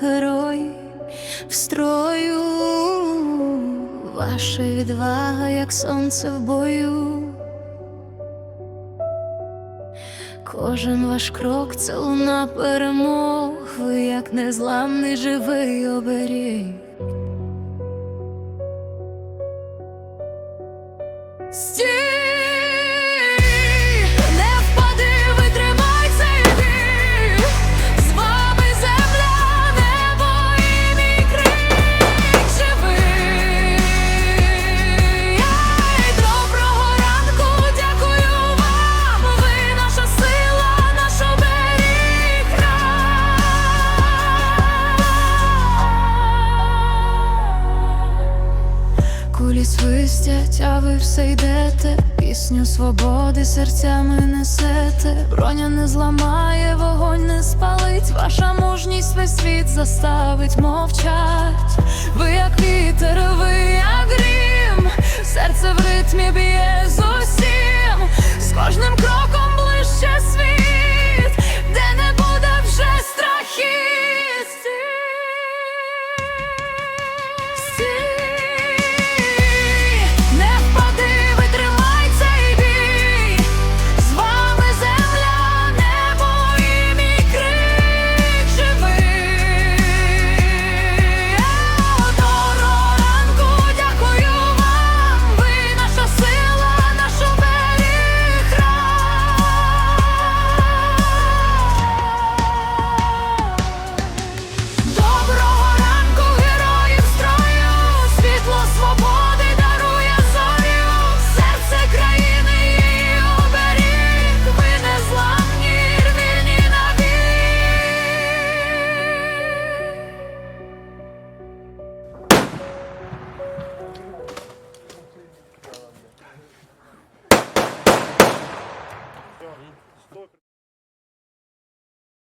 герої в строю, ваша відвага, як сонце в бою. Кожен ваш крок це луна перемог, як незламний живий оберіг. Стій, Кулі свистять, а ви все йдете. Пісню свободи серцями несете. Броня не зламає, вогонь не спалить. Ваша мужність весь світ заставить мовчать. Ви як вітер, Все,